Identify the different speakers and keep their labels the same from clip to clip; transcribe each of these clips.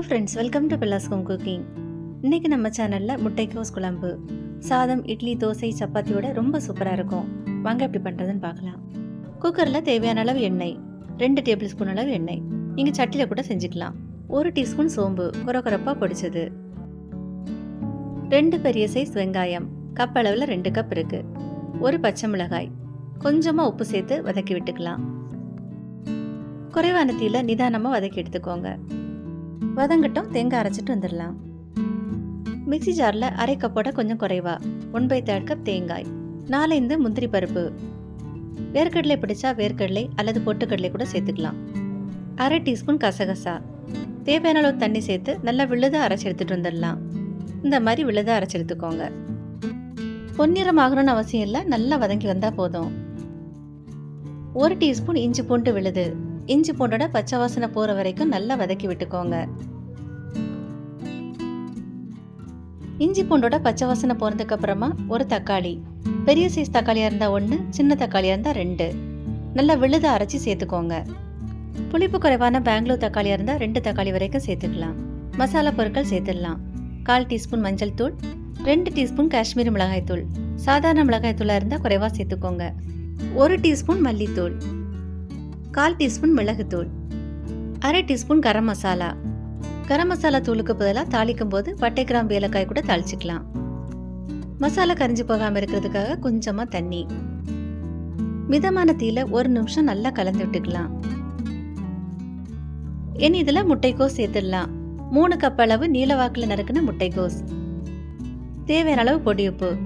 Speaker 1: Hello friends welcome to Billa's home cooking இன்னைக்கு நம்ம சேனலில் முட்டைக்கோஸ் குழம்பு சாதம் இட்லி தோசை சப்பாத்தியோட ரொம்ப சூப்பராக இருக்கும். வாங்க எப்படி பண்ணுறதுன்னு பார்க்கலாம். குக்கரில் தேவையான அளவு எண்ணெய் ரெண்டு டேபிள் ஸ்பூன் அளவு எண்ணெய். நீங்கள் சட்டியில் கூட செஞ்சுக்கலாம். ஒரு டீஸ்பூன் சோம்பு குறக்குறப்பாக பொடிச்சது. ரெண்டு பெரிய சைஸ் வெங்காயம் கப் அளவில் ரெண்டு கப் இருக்கு. ஒரு பச்சை மிளகாய் கொஞ்சமாக உப்பு சேர்த்து வதக்கி விட்டுக்கலாம். குறைவான தீயில் நிதானமாக வதக்கி எடுத்துக்கோங்க. வதங்கட்டும் தேங்காய் அரைச்சிட்டு வந்துடலாம். மிக்ஸி ஜாரில் அரை கப்போட கொஞ்சம் குறைவா. ஒன் பை தேர்ட் கப் தேங்காய் நாலைந்து முந்திரி பருப்பு. வேர்க்கடலை பிடிச்சா வேர்க்கடலை அல்லது பொட்டுக்கடலை கூட சேர்த்துக்கலாம். அரை டீஸ்பூன் கசகசா. தேவையான அளவு தண்ணி சேர்த்து நல்லா விழுதாக அரைச்சி எடுத்துகிட்டு வந்துடலாம். இந்த மாதிரி விழுதாக அரைச்சி எடுத்துக்கோங்க. பொன்னிறம் ஆகணும்னு அவசியம் இல்லை நல்லா வதங்கி வந்தால் போதும். ஒரு டீஸ்பூன் இஞ்சி பூண்டு விழுது. இஞ்சி பூண்டோட பச்சை வாசனை போகிற வரைக்கும் நல்லா வதக்கி விட்டுக்கோங்க. இஞ்சி பூண்டோட பச்சை வாசனை போனதுக்கு அப்புறமா ஒரு தக்காளி. பெரிய சைஸ் தக்காளியாக இருந்தால் ஒன்று சின்ன தக்காளியாக இருந்தால் ரெண்டு. நல்லா விழுத அரைச்சி சேர்த்துக்கோங்க. புளிப்பு குறைவான பெங்களூர் தக்காளியாக இருந்தால் ரெண்டு தக்காளி வரைக்கும் சேர்த்துக்கலாம். மசாலா பொருட்கள் சேர்த்துடலாம். கால் டீஸ்பூன் மஞ்சள் தூள் ரெண்டு டீஸ்பூன் காஷ்மீரி மிளகாய் தூள். சாதாரண மிளகாய் தூளாக இருந்தால் குறைவாக சேர்த்துக்கோங்க. ஒரு டீஸ்பூன் மல்லித்தூள் கால் டீஸ்பூன் மிளகுத்தூள் அரை டீஸ்பூன் கரம் மசாலா. கரம் மசாலா தூளுக்கு பதிலாக தாளிக்கும் போது பட்டை கிராம்பு ஏலக்காய் கூட தாளிச்சிக்கலாம். மசாலா கரிஞ்சு போகாமல் இருக்கிறதுக்காக கொஞ்சமாக தண்ணி. மிதமான தீயில ஒரு நிமிஷம் நல்லா கலந்து விட்டுக்கலாம். இனி இதில் முட்டைக்கோஸ் சேர்த்துடலாம். மூணு கப் அளவு நீலவாக்கில் நறுக்கின முட்டைக்கோஸ். தேவையான அளவு பொடி உப்பு.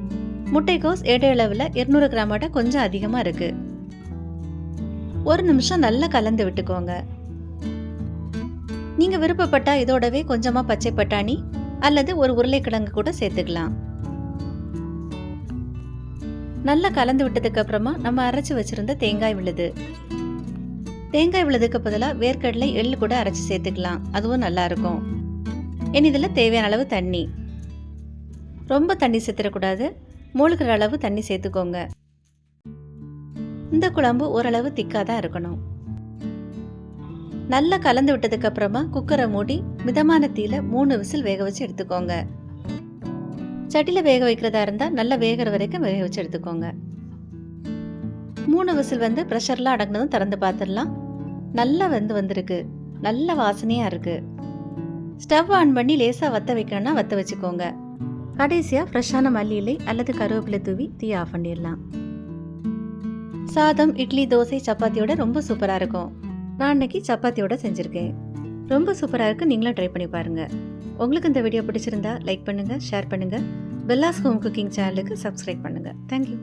Speaker 1: முட்டைக்கோஸ் ஏடை அளவில் இருநூறு கிராமோட கொஞ்சம் அதிகமாக இருக்கு. ஒரு நிமிஷம் நல்லா கலந்து விட்டுக்கோங்க. நீங்கள் விருப்பப்பட்டா இதோடவே கொஞ்சமாக பச்சை பட்டாணி அல்லது ஒரு உருளைக்கிழங்கு கூட சேர்த்துக்கலாம். நல்லா கலந்து விட்டதுக்கு அப்புறமா நம்ம அரைச்சி வச்சிருந்த தேங்காய் விழுது. தேங்காய் விழுதுக்கு பதிலாக வேர்க்கடலை எள்ளு கூட அரைச்சி சேர்த்துக்கலாம். அதுவும் நல்லா இருக்கும். இனி இதில் தேவையான அளவு தண்ணி. ரொம்ப தண்ணி சேர்த்துடக்கூடாது. மூழ்கிற அளவு தண்ணி சேர்த்துக்கோங்க. இந்த குழம்பு ஓரளவு திக்காக தான் இருக்கணும். நல்லா கலந்து விட்டதுக்கு அப்புறமா குக்கரை மூடி மிதமான தீயில மூணு விசில் வேக வச்சு எடுத்துக்கோங்க. சட்டியில் வேக வைக்கிறதா இருந்தால் நல்லா வேகிற வரைக்கும் வேக வச்சு எடுத்துக்கோங்க. மூணு விசில் வந்து ப்ரெஷர்லாம் அடங்கினதும் திறந்து பார்த்துடலாம். நல்லா வெந்து வந்திருக்கு. நல்ல வாசனையாக இருக்கு. ஸ்டவ் ஆன் பண்ணி லேசாக வத்த வைக்கணும்னா வத்த வச்சுக்கோங்க. கடைசியாக ஃப்ரெஷ்ஷான மல்லி இலை அல்லது கருவேப்பிலை தூவி தீ ஆஃப் பண்ணிடலாம். சாதம் இட்லி தோசை சப்பாத்தியோட ரொம்ப சூப்பராக இருக்கும். நான் இன்னைக்கு சப்பாத்தியோட செஞ்சுருக்கேன். ரொம்ப சூப்பராக இருக்குது நீங்களும் ட்ரை பண்ணி பாருங்கள் உங்களுக்கு இந்த வீடியோ பிடிச்சிருந்தா லைக் பண்ணுங்கள் ஷேர் பண்ணுங்கள் பெல்லாஸ் ஹோம் குக்கிங் சேனலுக்கு சப்ஸ்கிரைப் பண்ணுங்கள் தேங்க்யூ